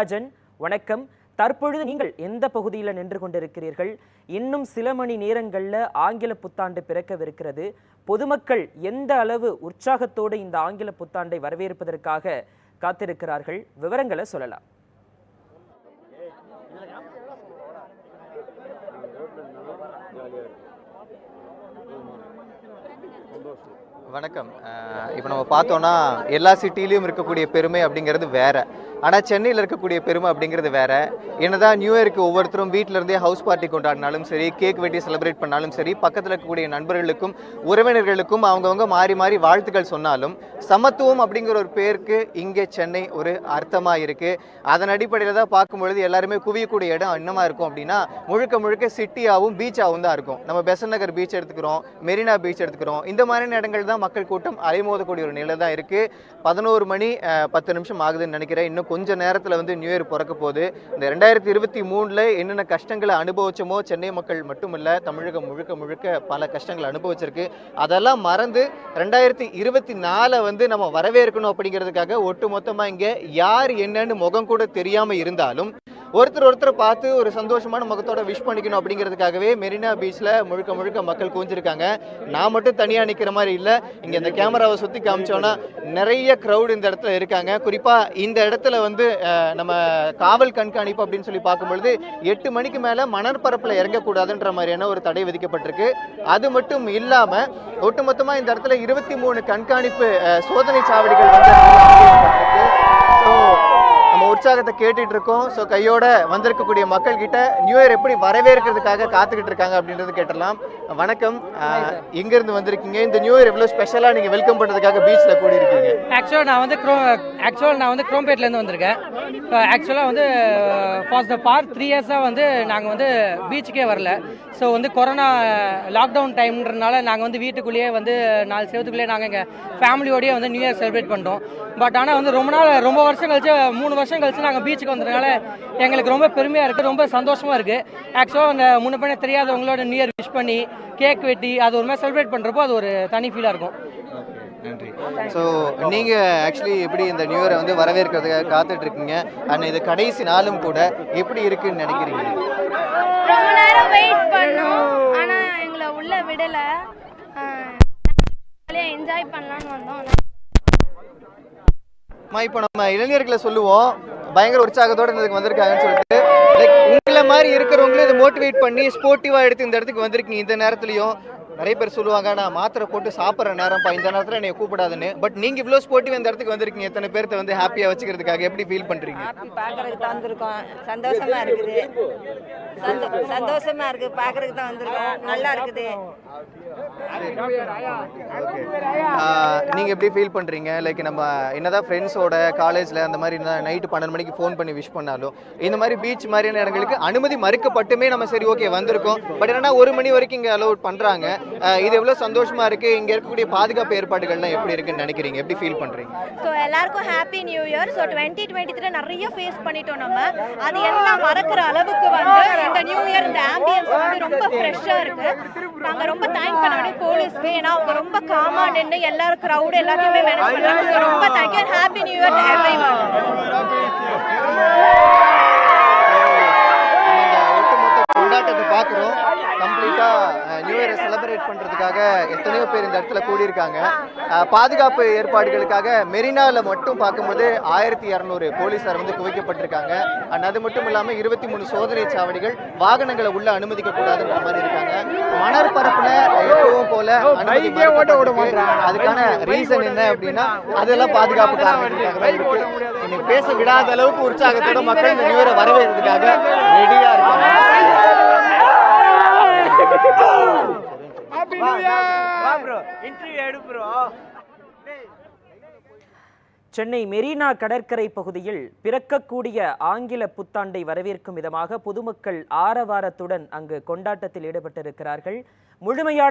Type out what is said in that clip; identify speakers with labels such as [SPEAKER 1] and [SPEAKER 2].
[SPEAKER 1] ராஜன் வணக்கம். தற்பொழுது நீங்கள் எந்த பகுதியில் நின்று கொண்டிருக்கிறீர்கள்? இன்னும் சில மணி நேரங்களில் ஆங்கில புத்தாண்டு பிறக்கவிருக்கிறது. பொதுமக்கள் எந்த அளவு உற்சாகத்தோடு இந்த ஆங்கில புத்தாண்டை வரவேற்பதற்காக காத்திருக்கிறார்கள்? விவரங்களை சொல்லலாம்.
[SPEAKER 2] வணக்கம். இப்போ நம்ம பார்த்தோன்னா எல்லா சிட்டிலையும் இருக்கக்கூடிய பெருமை அப்படிங்கிறது வேற. ஆனால் சென்னையில் இருக்கக்கூடிய பெருமை அப்படிங்கிறது வேற. என்னதான் நியூ இயருக்கு ஒவ்வொருத்தரும் வீட்டில இருந்தே ஹவுஸ் பார்ட்டி கொண்டாடினாலும் சரி கேக் வெட்டி செலிப்ரேட் பண்ணாலும் சரி பக்கத்தில் இருக்கக்கூடிய நண்பர்களுக்கும் உறவினர்களுக்கும் அவங்கவுங்க மாறி மாறி வாழ்த்துக்கள் சொன்னாலும் சமத்துவம் அப்படிங்கிற ஒரு பேருக்கு இங்கே சென்னை ஒரு அர்த்தமாக இருக்கு. அதன் அடிப்படையில் தான் பார்க்கும்பொழுது எல்லாருமே குவியக்கூடிய இடம் என்னமா இருக்கும் அப்படின்னா முழுக்க முழுக்க சிட்டியாகவும் பீச்சாகவும் தான் இருக்கும். நம்ம பெசன் நகர் பீச் எடுத்துக்கிறோம் மெரினா பீச் எடுத்துக்கிறோம். இந்த மாதிரியான இடங்கள் தான் மக்கள் கூட்டம் அலைமோதக்கூடிய ஒரு நிலை தான் இருக்கு. பதினோரு மணி பத்து நிமிஷம் ஆகுதுன்னு நினைக்கிறேன். இன்னும் கொஞ்ச நேரத்தில் வந்து நியூ இயர் பிறக்க போகுது. இந்த ரெண்டாயிரத்தி இருபத்தி மூணில் என்னென்ன கஷ்டங்களை அனுபவிச்சோமோ சென்னை மக்கள் மட்டுமில்ல தமிழகம் முழுக்க முழுக்க பல கஷ்டங்களை அனுபவிச்சிருக்கு. அதெல்லாம் மறந்து ரெண்டாயிரத்தி இருபத்தி நாலை வந்து நம்ம வரவேற்கணும் அப்படிங்கிறதுக்காக ஒட்டு மொத்தமாக இங்கே யார் என்னன்னு முகம் கூட தெரியாமல் இருந்தாலும் ஒருத்தர் ஒருத்தர் பார்த்து ஒரு சந்தோஷமான முகத்தோட விஷ் பண்ணிக்கணும் அப்படிங்கிறதுக்காகவே மெரினா பீச்சில் முழுக்க முழுக்க மக்கள் கூஞ்சிருக்காங்க நான் மட்டும் தனியாக நிற்கிற மாதிரி இல்லை. இங்கே இந்த கேமராவை சுற்றி காமிச்சோன்னா நிறைய க்ரௌட் இந்த இடத்துல இருக்காங்க. குறிப்பாக இந்த இடத்துல வந்து நம்ம காவல் கண்காணிப்பு அப்படின்னு சொல்லி பார்க்கும்பொழுது எட்டு மணிக்கு மேலே மணற்பரப்பில் இறங்கக்கூடாதுன்ற மாதிரியான ஒரு தடை விதிக்கப்பட்டிருக்கு. அது மட்டும் இல்லாமல் ஒட்டுமொத்தமாக இந்த இடத்துல இருபத்தி மூணு கண்காணிப்பு சோதனை சாவடிகள் வந்து உற்சாகத்தை கேட்டுட்டு இருக்கோம். ஸோ கையோட வந்திருக்கக்கூடிய மக்கள் கிட்ட நியூ இயர் எப்படி வரவேற்கிறதுக்காக காத்துக்கிட்டு இருக்காங்க அப்படின்றது கேட்டலாம் வணக்கம். அஹ், எங்க இருந்து வந்திருக்கீங்க. இந்த நியூ இயர் எவ்வளவு ஸ்பெஷலா நீங்க வெல்கம் பண்றதுக்காக பீச்ல கூடி இருக்கீங்க
[SPEAKER 3] ஆக்சுவலாக நான் வந்து க்ரோ ஆக்சுவலாக நான் வந்து குரோம்பேட்லேருந்து வந்திருக்கேன். ஆக்சுவலாக வந்து ஃபார் த பார் த்ரீ இயர்ஸாக வந்து நாங்கள் வந்து பீச்சுக்கே வரல. ஸோ வந்து கொரோனா லாக்டவுன் டைம்ன்றனால நாங்கள் வந்து வீட்டுக்குள்ளேயே வந்து நாலு செவத்துக்குள்ளேயே நாங்கள் எங்கள் ஃபேமிலியோடையே வந்து நியூ இயர் செலிப்ரேட் பண்ணிட்டோம். பட் ஆனால் வந்து ரொம்ப நாள் ரொம்ப வருஷம் கழிச்சு மூணு வருஷம் கழிச்சு நாங்கள் பீச்சுக்கு வந்ததுனால எங்களுக்கு ரொம்ப பெருமையாக இருக்குது ரொம்ப சந்தோஷமாக இருக்குது ஆக்சுவலாக அந்த முன்ன பின்ன தெரியாதவங்களோட நியூ இயர் விஷ் பண்ணி கேக் வெட்டி அது ஒரு மாதிரி செலிப்ரேட் பண்ணுறப்போ அது ஒரு தனி ஃபீலாக இருக்கும்.
[SPEAKER 2] நன்றி. ஸோ நீங்க ஆக்சுவலி எப்படி இந்த நியூ இயரை வந்து வரவேற்கிறதுக்காக காத்துட்டு இருக்கீங்க அண்ட் இது கடைசி நாளும் கூட எப்படி இருக்குன்னு நினைக்கிறீங்க?
[SPEAKER 4] ரொம்ப நேரம் வெயிட் பண்ணோம். ஆனா எங்களை உள்ள விடல. என்ஜாய் பண்ணலாம்னு வந்தோம்.
[SPEAKER 2] இப்போ நம்ம இளைஞர்களை சொல்லுவோம். பயங்கர உற்சாகத்தோட இந்த இதுக்கு வந்திருக்காங்கன்னு சொல்லிட்டு. லைக் உங்களை மாதிரி இருக்கிறவங்களும் இதை மோட்டிவேட் பண்ணி ஸ்போர்ட்டிவா எடுத்து இந்த இடத்துக்கு வந்திருக்கீங்க இந்த நேரத்துலயும். நிறைய பேர் சொல்லுவாங்க நான் மாத்திரை போட்டு சாப்பிட்ற நேரம்ப்பா இந்த நேரத்தில் என்னை கூப்பிடாதுன்னு. பட் நீங்க இவ்வளோ ஸ்போர்ட்டிவ் இந்த இடத்துக்கு வந்திருக்கீங்க. எத்தனை பேர்த்த வந்து ஹாப்பியா வச்சுக்கிறதுக்காக எப்படி ஃபீல் பண்றீங்க?
[SPEAKER 5] ஹாப்பி பார்க்கறதுக்கு தான் வந்திருக்கோம். சந்தோஷமா இருக்குது. சந்தோ- சந்தோஷமா இருக்கு. பார்க்கறதுக்கு தான் வந்திருக்கோம். நல்லா இருக்குது.
[SPEAKER 2] ஆஹ் நீங்க எப்படி ஃபீல் பண்றீங்க? லைக் நம்ம என்னதான் ஃப்ரெண்ட்ஸோட காலேஜ்ல அந்த மாதிரி நைட்டு பன்னெண்டு மணிக்கு ஃபோன் பண்ணி விஷ் பண்ணாலும் இந்த மாதிரி பீச் மாதிரியான இடங்களுக்கு அனுமதி மறுக்கப்பட்டுமே நம்ம சரி ஓகே வந்திருக்கோம். பட் என்னன்னா ஒரு மணி வரைக்கும் இங்க அலோட் பண்றாங்க. ஆஹ் இது எவ்வளவு சந்தோஷமா இருக்கு? இங்க இருக்கக்கூடிய பாதுகாப்பு ஏற்பாடுகள்லாம் எப்படி இருக்குன்னு நினைக்கிறீங்க? எப்படி ஃபீல் பண்றீங்க?
[SPEAKER 4] ஸோ எல்லாருக்கும் happy new year so twenty twenty three நிறைய ஃபேஸ் பண்ணிட்டோம் நம்ம. அது எல்லாம் மறக்கிற அளவுக்கு வந்து இந்த நியூ இயர் இந்த ஆம்பியன்ஸ் வந்து ரொம்ப ஃப்ரெஷ்ஷாக இருக்கு. நாங்கள் ரொம்ப தேங்க் பண்ண வேண்டிய போலீஸ்க்கு ஏன்னா அவங்க ரொம்ப காமா நின்று எல்லாரும் க்ரௌட் எல்லாத்தையுமே மேனேஜ் பண்ணாங்க ஸோ ரொம்ப thank you happy new year every
[SPEAKER 2] இந்த பண்ணுறதுக்காக எத்தனையோ பேர் இந்த இடத்துல கூடியிருக்காங்க. பாதுகாப்பு ஏற்பாடுகளுக்காக மெரினாவில் மட்டும் பார்க்கும்போது ஆயிரத்தி இரநூறு போலீஸார் வந்து குவிக்கப்பட்டிருக்காங்க. அண்ட் அது மட்டும் இல்லாமல் இருபத்தி மூணு சோதனை சாவடிகள் வாகனங்களை உள்ள அனுமதிக்க கூடாதுன்ற மாதிரி இருக்காங்க. மணற்பரப்புல எப்பவும் போல. அதுக்கான ரீசன் என்ன அப்படின்னா அதெல்லாம் பாதுகாப்பு இன்னைக்கு பேச விடாத அளவுக்கு உற்சாகத்தோட மக்கள் இந்த நியூ இயரை வரவேற்கிறதுக்காக ரெடியா இருக்காங்க.
[SPEAKER 1] சென்னை மெரினா கடற்கரை பகுதியில் பிறக்கக்கூடிய ஆங்கில புத்தாண்டை வரவேற்கும் விதமாக பொதுமக்கள் ஆரவாரத்துடன் அங்கு கொண்டாட்டத்தில் ஈடுபட்டிருக்கிறார்கள். முழுமையான